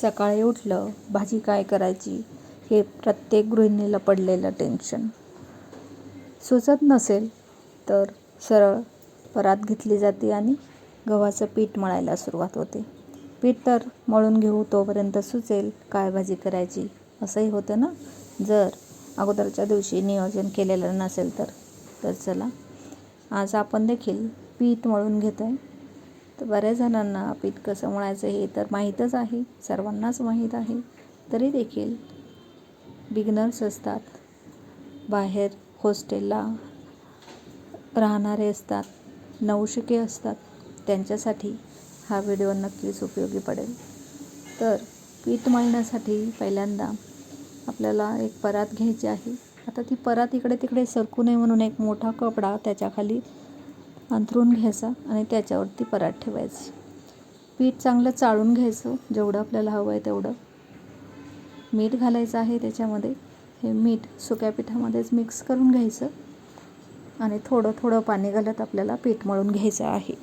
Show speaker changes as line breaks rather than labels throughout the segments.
सकाळी उठलं भाजी काय करायची हे प्रत्येक गृहिणीला पडलेलं टेन्शन सुचत नसेल तर सरळ परात घेतली जाते आणि गव्हाचं पीठ मळायला सुरुवात होते. पीठ तर मळून घेऊ तोपर्यंत सुचेल काय भाजी करायची असंही होतं ना? जर अगोदरच्या दिवशी नियोजन केलेलं नसेल तर तर चला. आज आपण देखील पीठ मळून घेतो आहे तर बऱ्याच जणांना पीठ कसं मळायचं हे तर माहीतच आहे. सर्वांनाच माहीत आहे. तरी देखील बिगनर्स असतात. बाहेर हॉस्टेलला राहणारे असतात. नवशिके असतात. त्यांच्यासाठी हा व्हिडिओ नक्कीच उपयोगी पडेल. तर पीठ मळण्यासाठी पहिल्यांदा आपल्याला एक परात घ्यायची आहे. आता ती परात इकडे तिकडे सरकू नये म्हणून एक मोठा कपडा त्याच्याखाली अंथरून घ्यायचा आणि त्याच्यावरती परात ठेवायची. पीठ चांगलं चाळून घ्यायचं जेवढं आपल्याला हवं आहे तेवढं. मीठ घालायचं आहे त्याच्यामध्ये. हे मीठ सुक्या पिठामध्येच मिक्स करून घ्यायचं आणि थोडं थोडं पाणी घालत आपल्याला पीठ मळून घ्यायचं आहे.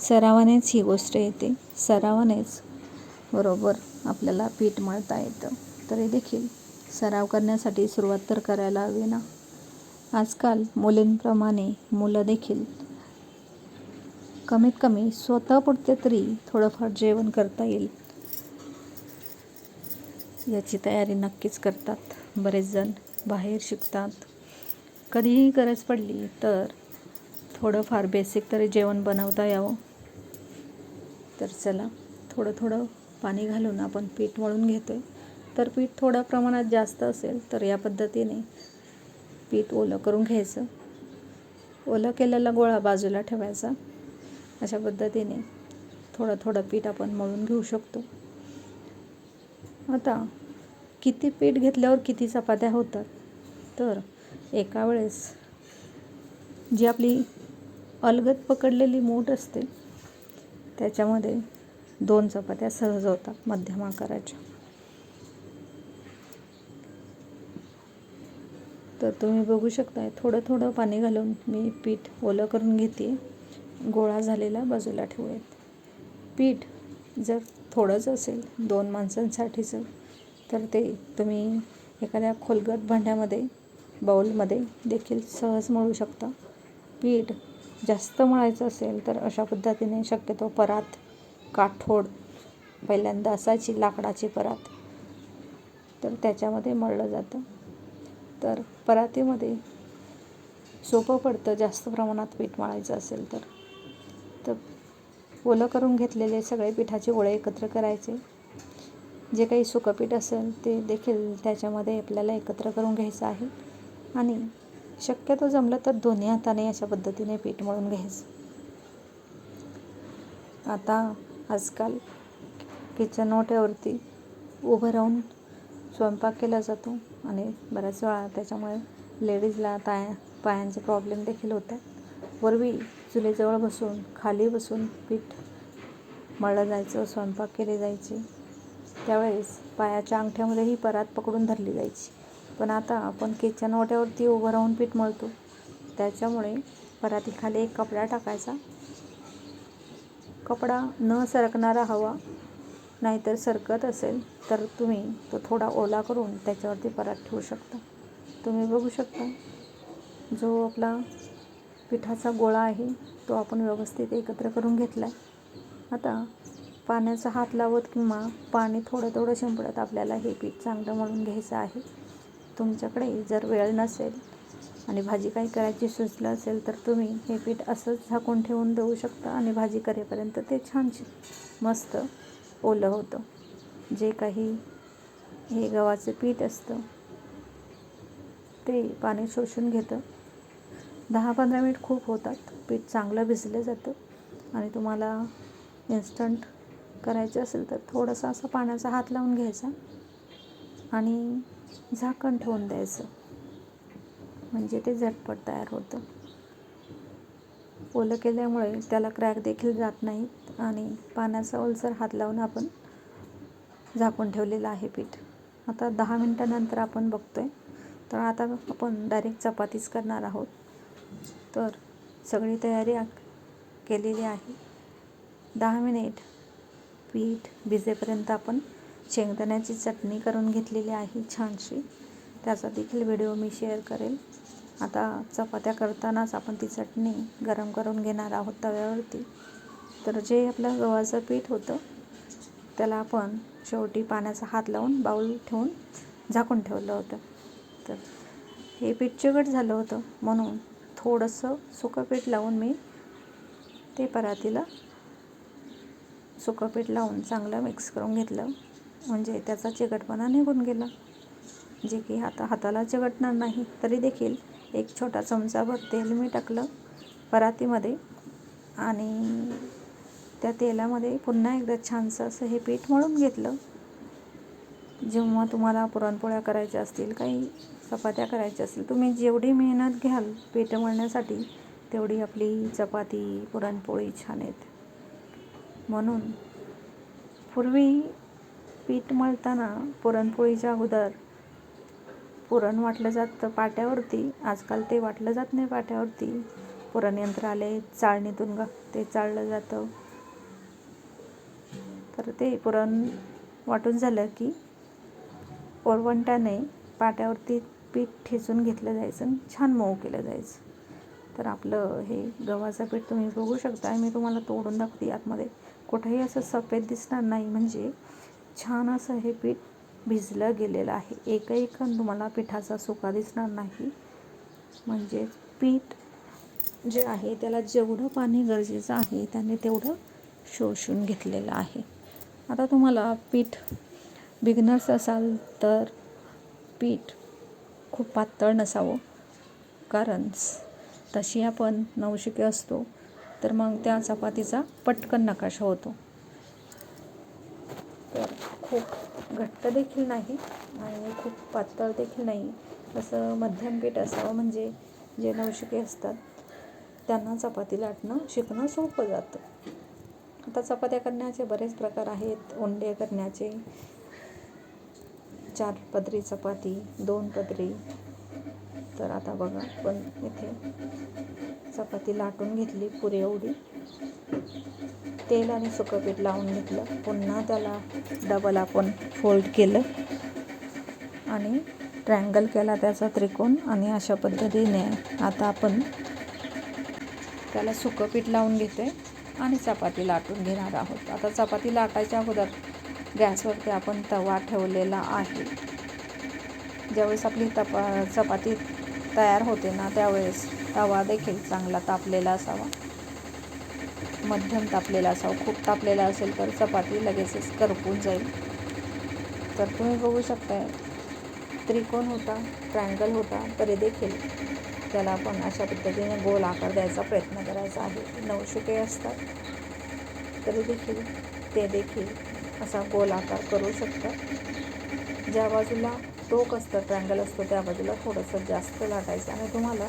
सरावानेच ही गोष्ट येते. सरावानेच बरोबर आपल्याला पीठ मळता येतं. तरी देखील सराव करण्यासाठी सुरुवात तर करायला हवी ना? आजकाल मुलींप्रमाणे मुलं देखील कमीत कमी स्वतः पुरते तरी थोडंफार जेवण करता येईल. याची तयारी नक्कीच करतात. बरेच जण बाहेर शिकतात. कधीही गरज पडली तर थोडंफार बेसिक तरी जेवण बनवता यावं. तर चला थोडं थोडं पाणी घालून आपण पीठ मळून घेतो आहे तर पीठ थोड्या प्रमाणात जास्त असेल तर या पद्धतीने पीठ ओलं करून घ्यायचं. ओलं केलेला गोळा बाजूला ठेवायचा. अशा पद्धतीने थोडं थोडं पीठ आपण मळून घेऊ शकतो. आता किती पीठ घेतल्यावर किती चपात्या होतात? तर एका वेळेस जी आपली अलगद पकडलेली मूठ असते त्याच्यामध्ये दोन चपात्या सहज होतात मध्यम आकाराच्या. तर तुम्ही बघू शकताय थोडं थोडं पाणी घालून मी पीठ ओलं करून घेते गोळा झालेला बाजूला ठेवूयात. पीठ जर थोडंच असेल दोन माणसांसाठीचं तर ते तुम्ही एखाद्या खोलगट भांड्यामध्ये बाऊलमध्ये देखील सहज मळू शकता. पीठ जास्त मळायचं असेल तर अशा पद्धतीने शक्यतो परात काठोड पहिल्यांदा असायची लाकडाची परात तर त्याच्यामध्ये मळलं जातं. तर परातीमध्ये सोपं पडतं जास्त प्रमाणात पीठ मळायचं असेल तर. तर ओलं करून घेतलेले सगळे पिठाचे गोळे एकत्र करायचे. जे काही सुकं पीठ असेल ते देखील त्याच्यामध्ये आपल्याला एकत्र करून घ्यायचं आहे. आणि शक्यतो जमलं तर दोन्ही हाताने अशा पद्धतीने पीठ मळून घ्यायचं. आता आजकाल किचन ओट्यावरती उभं राहून स्वयंपाक केला जातो आणि बऱ्याच वेळा त्याच्यामुळे लेडीजला ताया पायांचे प्रॉब्लेम देखील होतात. वरवी चुलीजवळ बसून खाली बसून पीठ मळलं जायचं स्वयंपाक केले जायचे. त्यावेळेस पायाच्या अंगठ्यामध्येही परात पकडून धरली जायची. पण आता आपण किचन ओट्यावरती उभं राहून पीठ मळतो. त्याच्यामुळे परातीखाली एक कपडा टाकायचा. कपडा न सरकणारा हवा नाहीतर सरकत असेल तर तुम्ही तो थोडा ओला करून त्याच्यावरती परात ठेवू शकता. तुम्ही बघू शकता जो आपला पिठाचा गोळा आहे तो आपण व्यवस्थित एकत्र करून घेतला आहे आता पाण्याचा हात लावत किंवा पाणी थोडं थोडं शिंपडत आपल्याला हे पीठ चांगलं मळून घ्यायचं आहे. तुमच्याकडे जर वेळ नसेल आणि भाजी काही करायची सुचलं असेल तर तुम्ही हे पीठ असंच झाकून ठेवून देऊ शकता आणि भाजी करेपर्यंत ते छान मस्त ओलं होतं. जे काही हे गव्हाचं पीठ असतं ते पाणी शोषून घेतं. दहा पंधरा मिनिट खूप होतात. पीठ चांगलं भिजलं जातं आणि तुम्हाला इन्स्टंट करायचं असेल तर थोडंसं असं पाण्याचा हात लावून घ्यायचा आणि झाकण ठेवून द्यायचं. म्हणजे ते झटपट तयार होतं. ओलं केल्यामुळे त्याला क्रॅक देखील जात नाहीत आणि पाण्याचा ओलसर हात लावून आपण झाकून ठेवलेलं आहे पीठ. आता दहा मिनटानंतर आपण बघतो आहे तर आता आपण डायरेक्ट चपातीच करणार आहोत. तर सगळी तयारी केलेली आहे. दहा मिनिट पीठ भिजेपर्यंत आपण शेंगदाण्याची चटणी करून घेतलेली आहे छानशी. त्याचा देखील व्हिडिओ मी शेअर करेल. आता चपात्या करतानाच आपण ती चटणी गरम करून घेणार आहोत तव्यावरती. तर जे आपलं गव्हाचं पीठ होतं त्याला आपण शेवटी पाण्याचा हात लावून बाऊल ठेवून झाकून ठेवलं होतं. तर हे पीठ चिकट झालं होतं म्हणून थोडंसं सुकं पीठ लावून मी ते परातीला सुकं पीठ लावून चांगलं मिक्स करून घेतलं. म्हणजे त्याचा चिकटपणा निघून गेला. जे की आता हाताला चिकटणार नाही तरी देखील एक छोटा चमचाभर तेल मी टाकलं परातीमध्ये आणि त्या तेलामध्ये पुन्हा एकदा छानसं असं हे पीठ मळून घेतलं. जेव्हा तुम्हाला पुरणपोळ्या करायच्या असतील काही चपात्या करायच्या असतील तुम्ही जेवढी मेहनत घ्याल पीठ मळण्यासाठी तेवढी आपली चपाती पुरणपोळी छान आहेत म्हणून पूर्वी पीठ मळताना पुरणपोळीच्या अगोदर पुरण वाटलं जातं पाट्यावरती. आजकाल ते वाटलं जात नाही पाट्यावरती. पुरणयंत्र आले चाळणीतून ग ते चाळलं जातं. तर ते पुरण वाटून झालं की ओरवंटाने पाट्यावरती पीठ ठेचून घेतलं जायचं आणि छान मऊ केलं जायचं. तर आपलं हे गव्हाचं पीठ तुम्ही बघू शकता. मी तुम्हाला तोडून दाखवते आतमध्ये कुठंही असं सफेद दिसणार नाही. म्हणजे छान असं हे पीठ भिजलं गेलेलं आहे. एकही कण तुम्हाला पिठाचा सुका दिसणार नाही. म्हणजे पीठ जे आहे त्याला जेवढं पाणी गरजेचं आहे त्याने तेवढं शोषून घेतलेलं आहे. आता तुम्हाला पीठ बिगनर्स असाल तर पीठ खूप पातळ नसावं. कारण तशी आपण नवशिके असतो तर मग त्या चपातीचा पटकन नकाशा होतो. तर खूप घट्ट देखील नाही आणि खूप पातळ देखील नाही. असं मध्यम पीठ असावं म्हणजे जे नवशिके असतात त्यांना चपाती लाटणं शिकणं सोपं जातं. आता चपात्या करण्याचे बरेच प्रकार आहेत. उंडे करण्याचे चार पदरी चपाती दोन पदरी. तर आता बघा पण इथे चपाती लाटून घेतली पुरे एवढी तेल आणि सुकं पीठ लावून घेतलं. पुन्हा त्याला डबल आपण फोल्ड केलं. आणि ट्रँगल केला त्याचा त्रिकोण आणि अशा पद्धतीने आता आपण त्याला सुकं पीठ लावून घेते आणि चपाती लाटून घेणार आहोत. आता चपाती लाटायच्या अगोदर गॅसवरती आपण तवा ठेवलेला आहे. ज्यावेळेस आपली तपा चपाती तयार होते ना त्यावेळेस तवा देखील चांगला तापलेला असावा. मध्यम तापलेला असावं खूप तापलेला असेल तर चपाती लगेचच करपून जाईल. तर तुम्ही बघू शकताय त्रिकोण होता ट्रँगल होता तरी देखील त्याला आपण अशा पद्धतीने गोल आकार द्यायचा प्रयत्न करायचा आहे. नवशिके असतात तरी देखील ते देखील असा गोल आकार करू शकतात. ज्या बाजूला टोक असतं ट्रँगल असतो त्या बाजूला थोडंसं जास्त लाटायचं. आणि तुम्हाला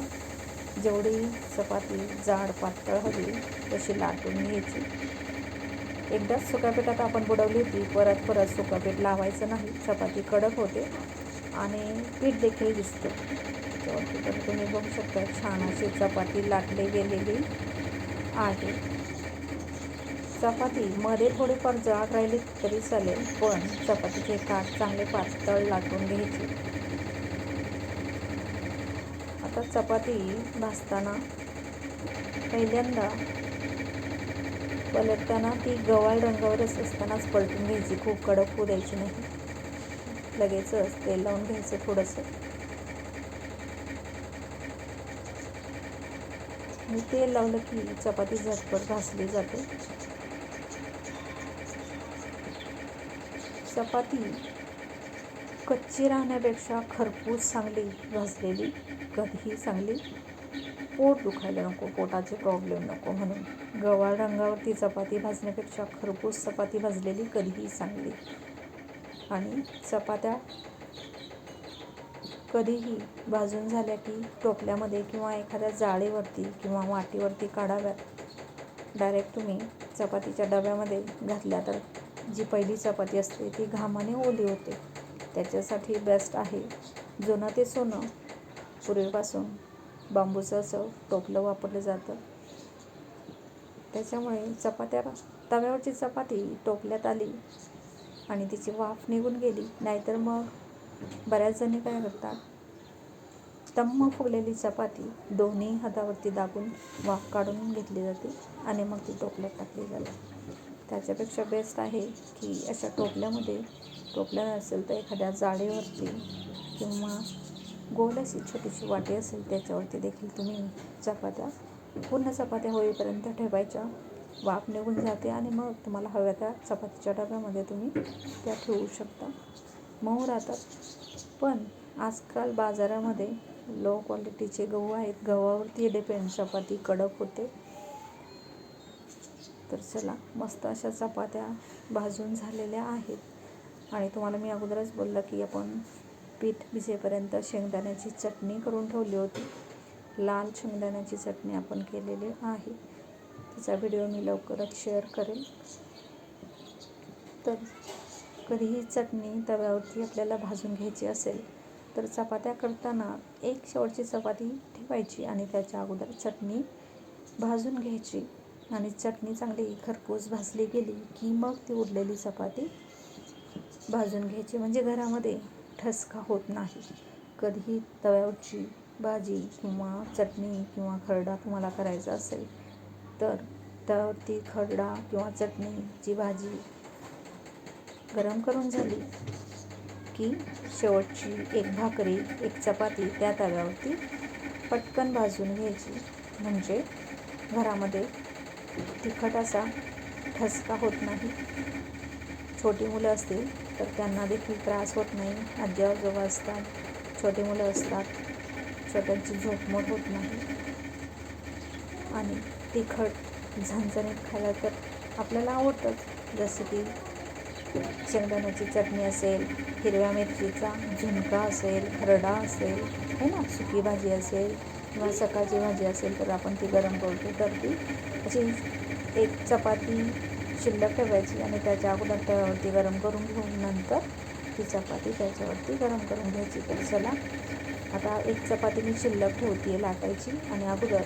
जेवढी चपाती जाड पातळ हवी तशी लाटून घ्यायची. एकदाच सुकापीठात आपण बुडवली होती परत परत सुकापीठ लावायचं नाही चपाती कडक होते आणि पीठ देखील दिसतं. तर तुम्ही बघू शकता छान अशी चपाती लाटली गेलेली आहे. चपाती मध्ये थोडीफार जाड राहिली तरी चालेल पण चपातीचे काठ चांगले पातळ लाटून घ्यायचे. आता चपाती भाजताना पहिल्यांदा पलटताना ती गवाळ रंगावरच असतानाच पलटून घ्यायची. खूप कडक होऊ द्यायची नाही. लगेचच तेल लावून घ्यायचं थोडंसं. आणि तेल लावलं की चपाती झटपट भाजली जाते. चपाती कच्ची राहण्यापेक्षा खरपूस चांगली भाजलेली कधीही चांगली. पोट दुखायला नको पोटाचे प्रॉब्लेम नको म्हणून. गवाळ रंगावरती चपाती भाजण्यापेक्षा खरपूस चपाती भाजलेली कधीही चांगली. आणि चपात्या कधीही भाजून झाल्या की टोपल्यामध्ये किंवा एखाद्या जाळीवरती किंवा वाटीवरती काढाव्यात. डायरेक्ट तुम्ही चपातीच्या डब्यामध्ये घातल्या तर जी पहिली चपाती असते ती घामाने ओली होते. त्याच्यासाठी बेस्ट आहे. जुनं ते सोनं. पूर्वीपासून बांबूचं असं टोपलं वापरलं जातं. त्याच्यामुळे चपात्या तव्यावरची चपाती टोपल्यात आली आणि तिची वाफ निघून गेली. नाहीतर मग बऱ्याच जणी काय करतात? तम्म फुगलेली चपाती दोन्ही हातावरती दाबून वाफ काढून घेतली जाते आणि मग ती टोपल्यात टाकली जाते. त्याच्यापेक्षा बेस्ट आहे की अशा टोपल्यामध्ये टोपल्या असेल तर एखाद्या जाळीवरती किंवा गोल अशी छोटीशी वाटी असेल त्याच्यावरती देखील तुम्ही चपात्या पूर्ण चपात्या होईपर्यंत ठेवायच्या. वाफ निघून जाते आणि मग तुम्हाला हव्या त्या चपातीच्या डब्यामध्ये तुम्ही त्या ठेवू शकता. मऊ राहतात. पण आजकाल बाजारामध्ये लो क्वालिटीचे गहू आहेत. गव्हावरती डिपेंड चपाती कडक होते. तर चला मस्त अशा चपात्या भाजून झालेल्या आहेत. आणि तुम्हाला मी अगोदरच बोललं की आपण पीठ भिजेपर्यंत शेंगदाण्याची चटणी करून ठेवली होती. लाल शेंगदाण्याची चटणी आपण केलेली आहे. तिचा व्हिडिओ मी लवकरच शेअर करेन. तर कधीही चटणी तव्यावरती आपल्याला भाजून घ्यायची असेल तर चपात्या करताना एक शेवटची चपाती ठेवायची आणि त्याच्या अगोदर चटणी भाजून घ्यायची. आणि चटणी चांगली खरपूस भाजली गेली की मग ती उरलेली चपाती भाजून घ्यायची. म्हणजे घरामध्ये ठसका होत नाही. कधीही तव्यावरची भाजी किंवा चटणी किंवा खरडा तुम्हाला करायचा असेल तर तव्यावरती खरडा किंवा चटणीची भाजी गरम करून झाली की शेवटची एक भाकरी एक चपाती त्या तव्यावरती पटकन भाजून घ्यायची. म्हणजे घरामध्ये तिखट असा ठसका होत नाही. छोटी मुलं असतील तर त्यांना देखील त्रास होत नाही. आजी आजोबा असतात. छोटी मुलं असतात छोट्यांची झोपमोड होत नाही. आणि तिखट झणझणीत खायला तर आपल्याला आवडतंच. जसं की शेंगदाण्याची चटणी असेल हिरव्या मिरचीचा झुणका असेल खरडा असेल है ना सुकी भाजी असेल किंवा सकाळची भाजी असेल तर आपण ती गरम करतो. तर ती अशी एक चपाती शिल्लक ठेवायची आणि त्याच्या अगोदर तव्यावरती गरम करून घेऊन नंतर ती चपाती त्याच्यावरती गरम करून घ्यायची. तर चला आता एक चपाती मी शिल्लक ठेवते लाटायची आणि अगोदर